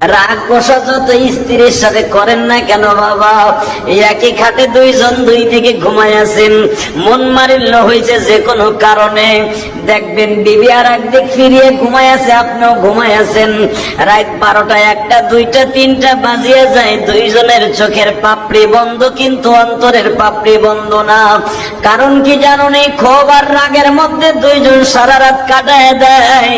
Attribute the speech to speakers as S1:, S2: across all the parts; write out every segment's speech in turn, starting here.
S1: রাগ বসা যত স্ত্রীর সাথে করেন না কেন বাবা? একই খাটে দুইজন দুই দিকে ঘুমায় আছেন। মন মারিল্য হয়েছে যে কোনো কারণে। দেখবেন বিবি আর একদিক ফিরিয়ে ঘুমায় আছে, আপনিও ঘুমায় আছেন। রাত বারোটা একটা, দুইটা, তিনটা বাজিয়ে যায়। দুইজনের চোখের পাপড়ি বন্ধ, কিন্তু অন্তরের পাপড়ি বন্ধ না। কারণ কি জানো নেই ক্ষোভ আর রাগের মধ্যে দুইজন সারা রাত কাটায় দেয়।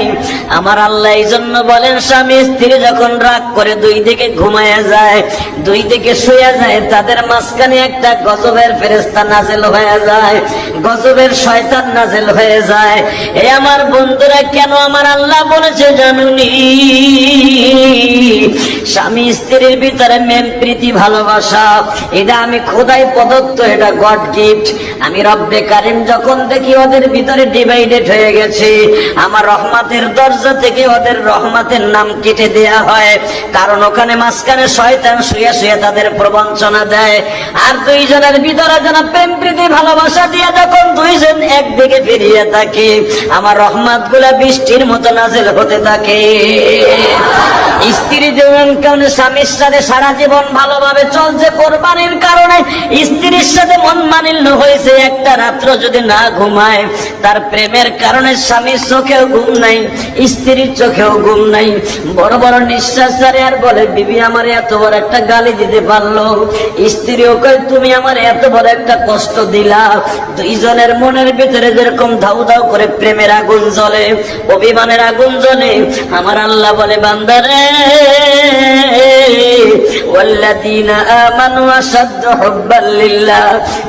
S1: আমার আল্লাহ এই জন্য বলেন, স্বামী, স্ত্রী যখন রাগ করে দুই দিকে ঘুমায়া যায়, দুই দিকে শুয়ে যায়, তাদের মাঝখানে একটা গজবের ফেরেস্তা নাজেল হয়ে যায়, গজবের শয়তান নাজেল হয়ে যায়। এ আমার বন্ধুরা, কেন আমার আল্লাহ বলেছে জানুনি? স্বামী স্ত্রীর ভিতরে মেম প্রীতি, ভালোবাসা, এটা আমি খোদাই প্রদত্ত, এটা গড গিফট। আমি রব্বে কারিম যখন দেখি ওদের ভিতরে ডিভাইডেড হয়ে গেছে, আমার রহমাতের দরজা থেকে ওদের রহমাতের নাম কেটে দেয়া হয়। কারণ ওখানে মাঝখানে শয়তান শুয়ে শুয়ে তাদের প্রবঞ্চনা দেয়। আর দুইজনের ভিতরে যেন প্রেম, প্রীতি, ভালোবাসা দিয়ে যখন দুইজন একদিকে ফিরিয়ে থাকে, আমার রহমতগুলা বৃষ্টির মতো নাজেল হতে থাকে। স্ত্রী যেমন কারণে স্বামীর সাথে সারা জীবন ভালোভাবে চলছে, কোরবানির কারণে স্ত্রীর সাথে মন মানিল্য হয়েছে। একটা রাত্র যদি না ঘুমায়, তার প্রেমের কারণে স্বামীর চোখেও ঘুম নাই, স্ত্রীর চোখেও ঘুম নাই। বড় বড় নিঃশ্বাস ছাড়ে আর বলে, বিবি, আমার এত বড় একটা গালি দিতে পারল। স্ত্রীও কয়, তুমি আমার এত বড় একটা কষ্ট দিলা। দুইজনের মনের ভিতরে যেরকম ধাউ ধাউ করে প্রেমের আগুন জ্বলে, অভিমানের আগুন জ্বলে। আমার আল্লাহ বলে বান্দারে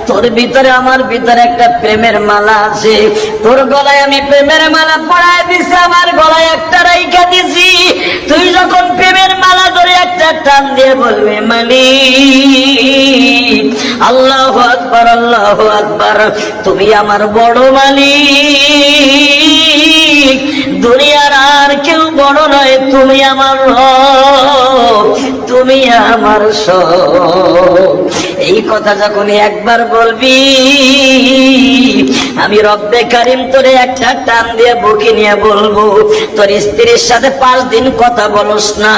S1: তোর ভিতরে আমার ভিতরে একটা প্রেমের মালা আছে। তোর গলায় আমি প্রেমের মালা পড়ায় দিছি, আমার গলায় একটা রাইখা দিছি। তুই যখন প্রেমের মালা ধরে একটা টান দিয়ে বলবে মানি আল্লাহ আকবার আল্লাহ আকবার, তুমি আমার বড় মালিক। দুনিয়ার আর কেউ বড় নয়, তুমি আমার তুমি আমার সব এই কথা যখন একবার বলবি, আমি রব্বে কারিম তোরে একটা টান দিয়ে বুকে নিয়ে বলব, তোর স্ত্রীর সাথে পাঁচ দিন কথা বলস না।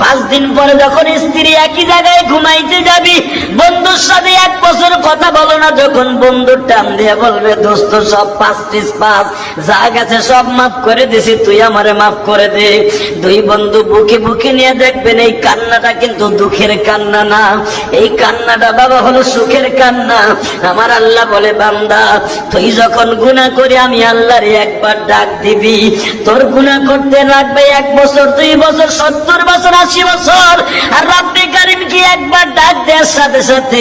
S1: পাঁচ দিন পরে যখন স্ত্রী একই জায়গায় ঘুমাইতে যাবি, বন্ধুর সাথে এক বছর কথা বলো না, যখন বন্ধুর টান দিয়ে বলবে, দোস্ত, সব পাঁচ পিস পাঁচ, যা গেছে সব মাফ করে দিছি, তুই আমারে মাফ করে দে। দুই বন্ধু বুকে বুকে নিয়ে দেখবেন, এই কান্নাটা কিন্তু দুঃখের কান্না না। এই কান্নাটা বাবা হলো সুখের কান্না। আমার আল্লাহ বলে, বান্দা, তুই যখন গুণা করে, আমি আল্লাহর একবার ডাক দিবি। তোর গুণা করতে লাগবে এক বছর, দুই বছর, সত্তর বছর, আশি বছর। আর রাব্বি কারিম কি একবার ডাক দেওয়ার সাথে সাথে